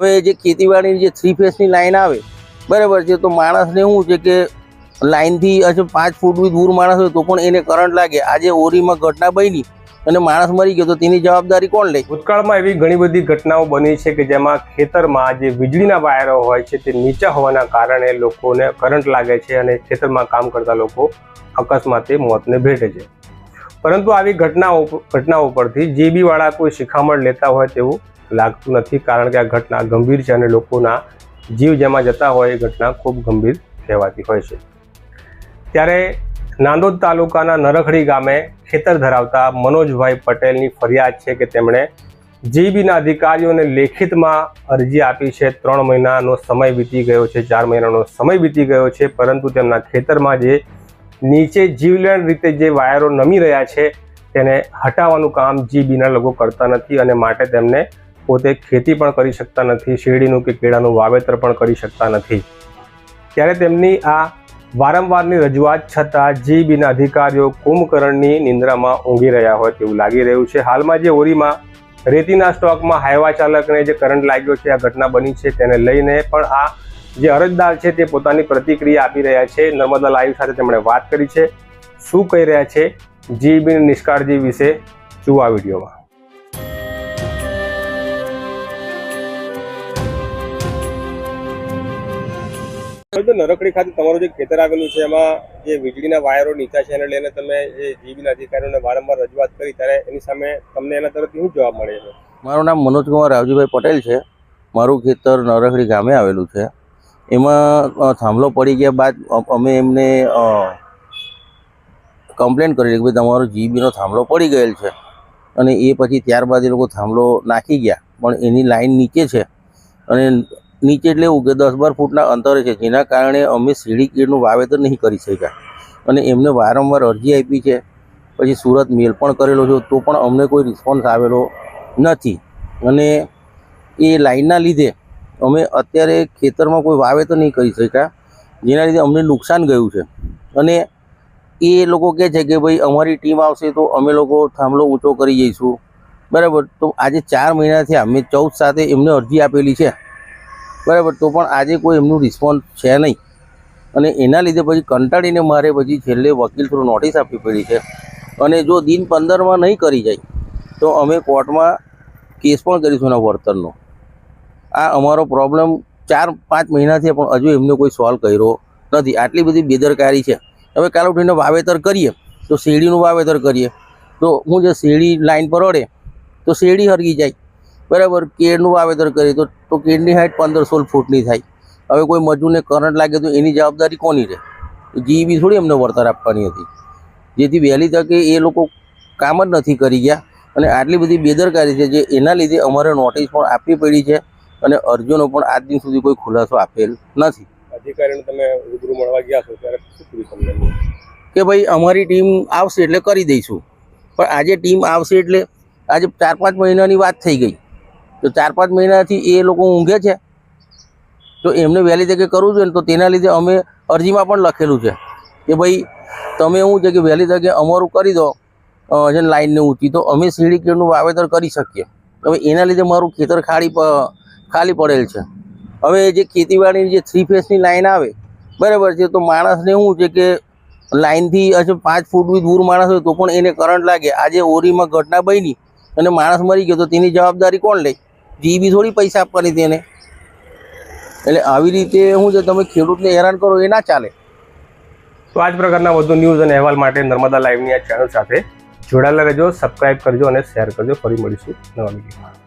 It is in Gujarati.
હવે જે ખેતીવાડીની જે થ્રી ફેસની લાઈન આવે, બરાબર છે, તો માણસને શું છે કે લાઇનથી હજુ પાંચ ફૂટથી દૂર માણસ હોય તો પણ એને કરંટ લાગે. આજે ઓરીમાં ઘટના બની અને માણસ મરી ગયો તો તેની જવાબદારી કોણ લે? ભૂતકાળમાં એવી ઘણી બધી ઘટનાઓ બની છે કે જેમાં ખેતરમાં જે વીજળીના વાયરો હોય છે તે નીચા હોવાના કારણે લોકોને કરંટ લાગે છે અને ખેતરમાં કામ કરતા લોકો અકસ્માતે મોતને ભેટે છે. પરંતુ આવી ઘટનાઓ ઘટનાઓ પરથી જેબીવાળા કોઈ શિખામણ લેતા હોય તેવું લાગતું નથી કારણ કે આ ઘટના ગંભીર છે અને લોકોના જીવ જેમાં જતા હોય એ ઘટના ખૂબ ગંભીર કહેવાતી હોય છે. ત્યારે નાંદોદ તાલુકાના નરખડી ગામે ખેતર ધરાવતા મનોજભાઈ પટેલની ફરિયાદ છે કે તેમણે જીબીના અધિકારીઓને લેખિતમાં અરજી આપી છે. ત્રણ મહિનાનો સમય વીતી ગયો છે, ચાર મહિનાનો સમય વીતી ગયો છે, પરંતુ તેમના ખેતરમાં જે નીચે જીવલેણ રીતે જે વાયરો નમી રહ્યા છે, તેને હટાવવાનું કામ જીબીના લોકો કરતા નથી અને માટે તેમને પોતે ખેતી પણ કરી શકતા નથી, શેરડીનું કે કેળાનું વાવેતર પણ કરી શકતા નથી. ત્યારે તેમની આ વારંવારની રજૂઆત છતાં જીબીના અધિકારીઓ કુંભકર્ણની નિંદ્રામાં ઊંઘી રહ્યા હોય તેવું લાગી રહ્યું છે. હાલમાં જે ઓરીમાં રેતીના સ્ટોકમાં હાઈવા ચાલકને જે કરંટ લાગ્યો છે, આ ઘટના બની છે તેને લઈને પણ આ જે અરજદાર છે તે પોતાની પ્રતિક્રિયા આપી રહ્યા છે. નર્મદા લાઈવ સાથે તેમણે વાત કરી છે. શું કહી રહ્યા છે? જીબીની નિષ્કાળજી વિશે જુઓ આ વિડીયોમાં. નરકડી ખાતે તમારું જે ખેતર આવેલું છે, એમાં જે વીજળીના વાયરો નીચા છે, એને લઈને તમે જે જીબીના અધિકારીઓને વારંવાર રજૂઆત કરી, ત્યારે એની સામે તમને એના તરફથી શું જવાબ મળે છે? મારું નામ મનોજકુમાર રાવજીભાઈ પટેલ છે. મારું ખેતર નરખડી ગામે આવેલું છે. એમાં થાંભલો પડી ગયા બાદ અમે એમને કમ્પ્લેન કરી કે ભાઈ તમારો જીબીનો થાંભલો પડી ગયેલ છે. અને એ પછી ત્યારબાદ એ લોકો થાંભલો નાખી ગયા, પણ એની લાઈન નીચે છે. અને નીચે એટલે એવું કે દસ બાર ફૂટના અંતરે છે, જેના કારણે અમે સીડી કીડનું વાવેતર નહીં કરી શક્યા. અને એમને વારંવાર અરજી આપી છે, પછી સુરત મેલ પણ કરેલો છે, તો પણ અમને કોઈ રિસ્પોન્સ આવેલો નથી. અને એ લાઈનના લીધે અમે અત્યારે ખેતરમાં કોઈ વાવેતર નહીં કરી શક્યા, જેના લીધે અમને નુકસાન ગયું છે. અને એ લોકો કહે છે કે ભાઈ, અમારી ટીમ આવશે તો અમે લોકો થાંભલો ઊંચો કરી જઈશું. બરાબર, તો આજે ચાર મહિનાથી અમે ચૌદ સાથે એમને અરજી આપેલી છે. બરાબર, તો પણ આજે કોઈ એમનું રિસ્પોન્સ છે નહીં. અને એના લીધે પછી કંટાળીને મારે પછી છેલ્લે વકીલ થ્રુ નોટિસ આપવી પડી છે. અને જો દિન પંદરમાં નહીં કરી જાય, તો અમે કોર્ટમાં કેસ પણ કરીશું એના વર્તનનો. આ અમારો પ્રોબ્લેમ ચાર પાંચ મહિનાથી પણ હજુ એમને કોઈ સોલ્વ કર્યો નથી. આટલી બધી બેદરકારી છે. હવે કાલ ઉઠીને વાવેતર કરીએ, તો શેરડીનું વાવેતર કરીએ. તો હું જે શેરડી લાઈન પર અડે, તો શેરડી હરગી જાય. બરાબર કેળનું વાવેતર કરીએ તો તો કેળની હાઈટ પંદર સોળ ફૂટની થાય. હવે કોઈ મજૂરને કરંટ લાગે તો એની જવાબદારી કોની રહે? જીબી થોડી અમને વળતર આપવાની હતી. જેથી વહેલી તકે એ લોકો કામ જ નથી કરી ગયા. અને આટલી બધી બેદરકારી છે જે એના લીધે અમારે નોટિસ પણ આપવી પડી છે અને અરજીનો પણ આજ દિન સુધી કોઈ ખુલાસો આપેલ નથી. અધિકારીને તમે રૂબરૂ મળવા ગયા છો ત્યારે શું કે ભાઈ અમારી ટીમ આવશે એટલે કરી દઈશું. પણ આજે ટીમ આવશે એટલે આજે ચાર પાંચ મહિનાની વાત થઈ ગઈ. તો ચાર પાંચ મહિનાથી એ લોકો ઊંઘે છે. તો એમને વહેલી તકે કરવું જોઈએ ને તો તેના લીધે અમે અરજીમાં પણ લખેલું છે કે ભાઈ તમે એવું છે કે વહેલી તકે અમારું કરી દો જે લાઈનને ઊંચી. તો અમે સીડી કેળનું વાવેતર કરી શકીએ. હવે એના લીધે મારું ખેતર ખાલી ખાલી પડેલ છે. હવે જે ખેતીવાડીની જે થ્રી ફેસની લાઈન આવે, બરાબર છે, તો માણસને શું છે કે લાઈનથી હજુ પાંચ ફૂટથી દૂર માણસ હોય તો પણ એને કરંટ લાગે. આજે ઓરીમાં ઘટના બની અને માણસ મરી ગયો તો તેની જવાબદારી કોણ લે? જીબી થોડી પૈસા આપવાની તેને એટલે આવી રીતે શું છે તમે ખેડૂતને હેરાન કરો એ ના ચાલે. તો આ જ પ્રકારના વધુ ન્યૂઝ અને અહેવાલ માટે નર્મદા લાઈવની આ ચેનલ સાથે જોડાયેલા રહેજો સબસ્ક્રાઈબ કરજો અને શેર કરજો. ફરી મળીશું નવા વિડીયોમાં